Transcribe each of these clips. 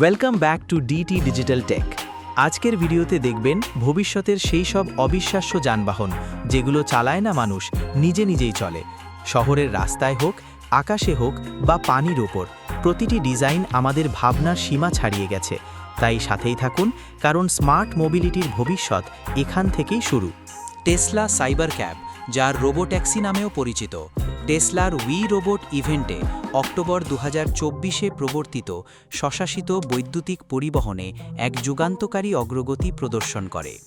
Welcome back to DT digital tech আজকের ভিডিওতে দেখবেন ভবিষ্যতের সেই সব অবিশ্বাস্য যানবাহন, যেগুলো চালায় না মানুষ, নিজে নিজেই চলে। শহরের রাস্তায় হোক, আকাশে হোক বা পানির ওপর, প্রতিটি ডিজাইন আমাদের ভাবনার সীমা ছাড়িয়ে গেছে। তাই সাথেই থাকুন, কারণ স্মার্ট মোবিলিটির ভবিষ্যৎ এখান থেকেই শুরু। টেসলা সাইবার ক্যাব, যার রোবোট্যাক্সি নামেও পরিচিত। টেসলার উই রোবট ইভেন্টে অক্টোবর দু হাজার প্রবর্তিত স্বশাসিত বৈদ্যুতিক পরিবহনে এক যুগান্তকারী অগ্রগতি প্রদর্শন করে।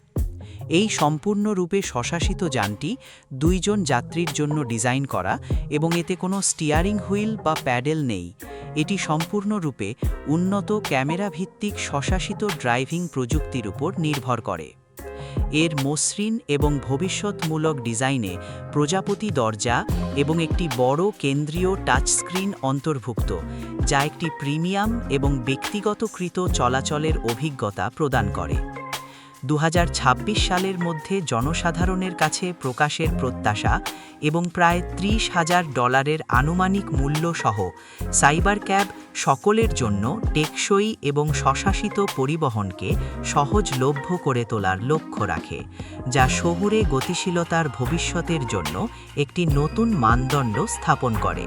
এই সম্পূর্ণরূপে স্বশাসিত যানটি দুইজন যাত্রীর জন্য ডিজাইন করা এবং এতে কোনো স্টিয়ারিং হুইল বা প্যাডেল নেই। এটি সম্পূর্ণরূপে উন্নত ক্যামেরা ভিত্তিক স্বশাসিত ড্রাইভিং প্রযুক্তির উপর নির্ভর করে। এর মসৃণ এবং ভবিষ্যৎমূলক ডিজাইনে প্রজাপতি দরজা এবং একটি বড় কেন্দ্রীয় টাচস্ক্রিন অন্তর্ভুক্ত, যা একটি প্রিমিয়াম এবং ব্যক্তিগতকৃত চলাচলের অভিজ্ঞতা প্রদান করে। দু হাজার ছাব্বিশ সালের মধ্যে জনসাধারণের কাছে প্রকাশের প্রত্যাশা এবং প্রায় ত্রিশ হাজার ডলারের আনুমানিক মূল্য সহ সাইবার ক্যাব সকলের জন্য টেকসই এবং স্বশাসিত পরিবহনকে সহজলভ্য করে তোলার লক্ষ্য রাখে, যা শহুরে গতিশীলতার ভবিষ্যতের জন্য একটি নতুন মানদণ্ড স্থাপন করে।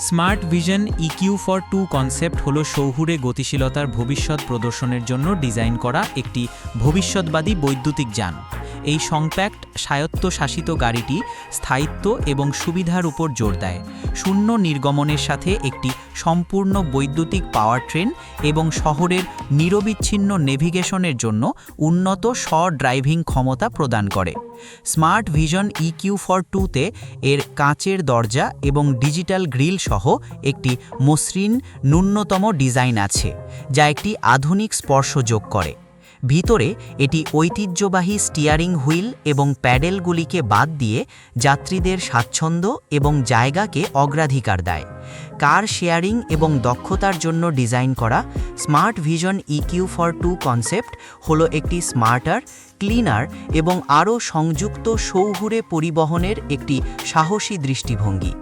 Smart vision EQ fortwo concept হল শহুরে গতিশীলতার ভবিষ্যৎ প্রদর্শনের জন্য ডিজাইন করা একটি ভবিষ্যৎবাদী বৈদ্যুতিক যান। এই সংপ্যাক্ট স্বায়ত্তশাসিত গাড়িটি স্থায়িত্ব এবং সুবিধার উপর জোর দেয়। শূন্য নির্গমনের সাথে একটি সম্পূর্ণ বৈদ্যুতিক পাওয়ার ট্রেন এবং শহরের নিরবিচ্ছিন্ন নেভিগেশনের জন্য উন্নত স্ব ড্রাইভিং ক্ষমতা প্রদান করে। স্মার্ট ভিশন ইকিউ ফর টুতে এর কাঁচের দরজা এবং ডিজিটাল গ্রিল সহ একটি মসৃণ ন্যূনতম ডিজাইন আছে, যা একটি আধুনিক স্পর্শ যোগ করে। ভিতরে এটি ঐতিহ্যবাহী স্টিয়ারিং হুইল এবং প্যাডেলগুলিকে বাদ দিয়ে যাত্রীদের স্বাচ্ছন্দ্য এবং জায়গাকে অগ্রাধিকার দেয়। কার শেয়ারিং এবং দক্ষতার জন্য ডিজাইন করা smart vision EQ fortwo concept হলো একটি স্মার্টার, ক্লিনার এবং আরও সংযুক্ত সৌহুরে পরিবহনের একটি সাহসী দৃষ্টিভঙ্গি।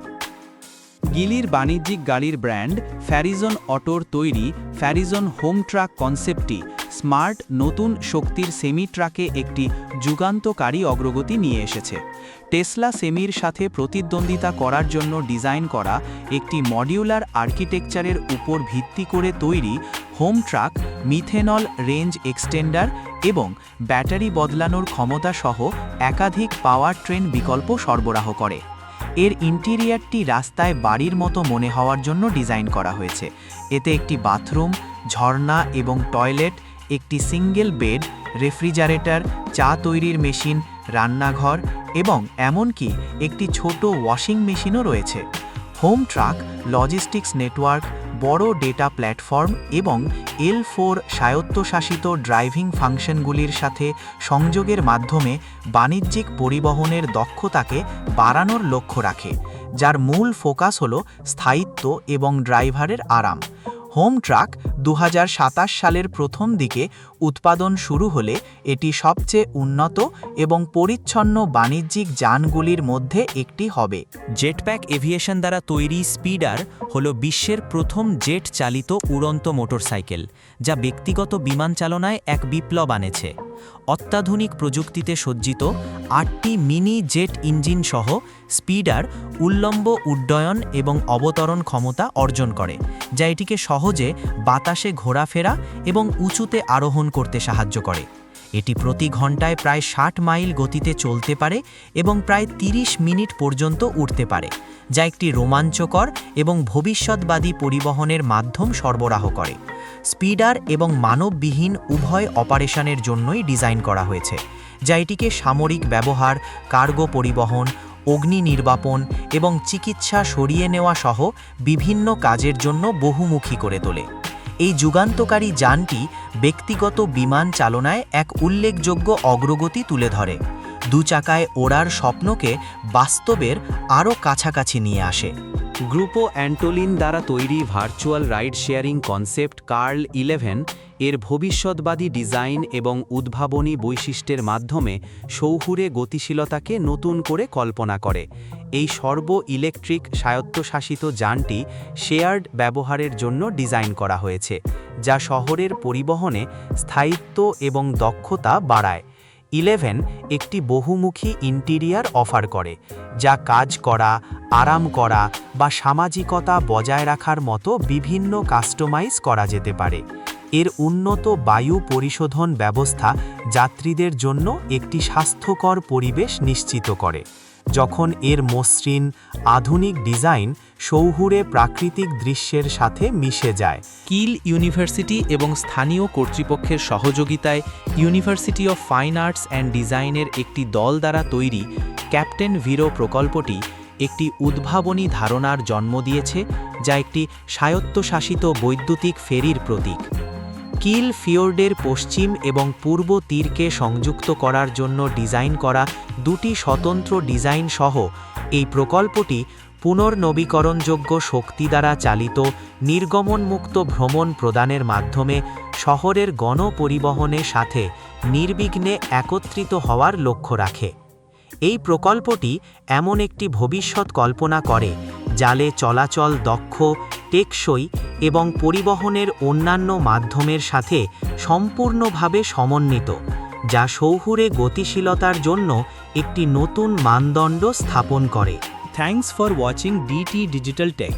গিলির বাণিজ্যিক গাড়ির ব্র্যান্ড ফ্যারিজন অটোর তৈরি ফ্যারিজন হোম ট্রাক কনসেপ্টটি স্মার্ট, নতুন, শক্তির সেমি ট্রাকে একটি যুগান্তকারী অগ্রগতি নিয়ে এসেছে। টেসলা সেমির সাথে প্রতিদ্বন্দ্বিতা করার জন্য ডিজাইন করা একটি মডিউলার আর্কিটেকচারের উপর ভিত্তি করে তৈরি home truck, methanol range extender এবং ব্যাটারি বদলানোর ক্ষমতা সহ একাধিক পাওয়ার ট্রেন বিকল্প সরবরাহ করে। এর ইন্টেরিয়ারটি রাস্তায় বাড়ির মতো মনে হওয়ার জন্য ডিজাইন করা হয়েছে। এতে একটি বাথরুম, ঝর্ণা এবং টয়লেট, একটি সিঙ্গেল বেড, রেফ্রিজারেটর, চা তৈরির মেশিন, রান্নাঘর এবং এমনকি একটি ছোট ওয়াশিং মেশিনও রয়েছে। হোম ট্রাক, লজিস্টিক্স নেটওয়ার্ক বড় ডেটা প্ল্যাটফর্ম এবং এল ফোর স্বায়ত্তশাসিত ড্রাইভিং ফাংশনগুলির সাথে সংযোগের মাধ্যমে বাণিজ্যিক পরিবহনের দক্ষতাকে বাড়ানোর লক্ষ্য রাখে, যার মূল ফোকাস হল স্থায়িত্ব এবং ড্রাইভারের আরাম। হোম ট্রাক দু হাজার সাতাশ সালের প্রথম দিকে উৎপাদন শুরু হলে এটি সবচেয়ে উন্নত এবং পরিচ্ছন্ন বাণিজ্যিক যানগুলির মধ্যে একটি হবে। জেটপ্যাক এভিয়েশন দ্বারা তৈরি স্পিডার হল বিশ্বের প্রথম জেট চালিত উড়ন্ত মোটরসাইকেল, যা ব্যক্তিগত বিমান চালনায় এক বিপ্লব আনেছে। অত্যাধুনিক প্রযুক্তিতে সজ্জিত আটটি মিনি জেট ইঞ্জিন সহ স্পিডার উল্লম্ব উড্ডয়ন এবং অবতরণ ক্ষমতা অর্জন করে, যা এটিকে সহজে বাতাসে ঘোরাফেরা এবং উঁচুতে আরোহণ করতে সাহায্য করে। এটি প্রতি ঘন্টায় প্রায় ষাট মাইল গতিতে চলতে পারে এবং প্রায় ৩০ মিনিট পর্যন্ত উঠতে পারে, যা একটি রোমাঞ্চকর এবং ভবিষ্যৎবাদী পরিবহনের মাধ্যম সরবরাহ করে। স্পিডার এবং মানববিহীন উভয় অপারেশনের জন্যই ডিজাইন করা হয়েছে, যা এটিকে সামরিক ব্যবহার, কার্গো পরিবহন, অগ্নি নির্বাপন এবং চিকিৎসা সরিয়ে নেওয়া সহ বিভিন্ন কাজের জন্য বহুমুখী করে তোলে। এই যুগান্তকারী যানটি ব্যক্তিগত বিমান চালনায় এক উল্লেখযোগ্য অগ্রগতি তুলে ধরে। দু চাকায় ওড়ার স্বপ্নকে বাস্তবের আরও কাছাকাছি নিয়ে আসে। গ্রুপো অ্যান্টোলিন দ্বারা তৈরি virtual ride sharing concept Karl eleven এর ভবিষ্যৎবাদী ডিজাইন এবং উদ্ভাবনী বৈশিষ্ট্যের মাধ্যমে শৌহুরে গতিশীলতাকে নতুন করে কল্পনা করে। এই সর্ব ইলেকট্রিক স্বায়ত্তশাসিত যানটি শেয়ার্ড ব্যবহারের জন্য ডিজাইন করা হয়েছে, যা শহরের পরিবহনে স্থায়িত্ব এবং দক্ষতা বাড়ায়। ইলেভেন একটি বহুমুখী ইন্টিরিয়ার অফার করে, যা কাজ করা, আরাম করা বা সামাজিকতা বজায় রাখার মতো বিভিন্ন কাস্টমাইজ করা যেতে পারে। এর উন্নত বায়ু পরিশোধন ব্যবস্থা যাত্রীদের জন্য একটি স্বাস্থ্যকর পরিবেশ নিশ্চিত করে। যখন এর মসৃণ আধুনিক ডিজাইন শৌহুরে প্রাকৃতিক দৃশ্যের সাথে মিশে যায়। কিল ইউনিভার্সিটি এবং স্থানীয় কর্তৃপক্ষের সহযোগিতায় university of fine arts and ডিজাইনের একটি দল দ্বারা তৈরি ক্যাপ্টেন ভিরো প্রকল্পটি একটি উদ্ভাবনী ধারণার জন্ম দিয়েছে, যা একটি স্বায়ত্তশাসিত বৈদ্যুতিক ফেরির প্রতীক। কিল ফিওর্ডের পশ্চিম এবং পূর্ব তীরকে সংযুক্ত করার জন্য ডিজাইন করা দুটি স্বতন্ত্র ডিজাইন সহ, এই প্রকল্পটি পুনর্নবীকরণযোগ্য শক্তি দ্বারা চালিত নির্গমনমুক্ত ভ্রমণ প্রদানের মাধ্যমে শহরের গণপরিবহনের সাথে নির্বিঘ্নে একত্রিত হওয়ার লক্ষ্য রাখে। এই প্রকল্পটি এমন একটি ভবিষ্যৎ কল্পনা করে, জালে চলাচল দক্ষ, টেকসই এবং পরিবহনের অন্যান্য মাধ্যমের সাথে সম্পূর্ণভাবে সমন্বিত, যা শৌহুরে গতিশীলতার জন্য একটি নতুন মানদণ্ড স্থাপন করে। Thanks for watching DT digital tech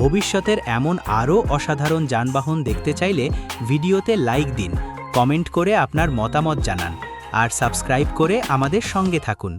ভবিষ্যতের এমন আরও অসাধারণ যানবাহন দেখতে চাইলে ভিডিওতে লাইক দিন, কমেন্ট করে আপনার মতামত জানান, আর সাবস্ক্রাইব করে আমাদের সঙ্গে থাকুন।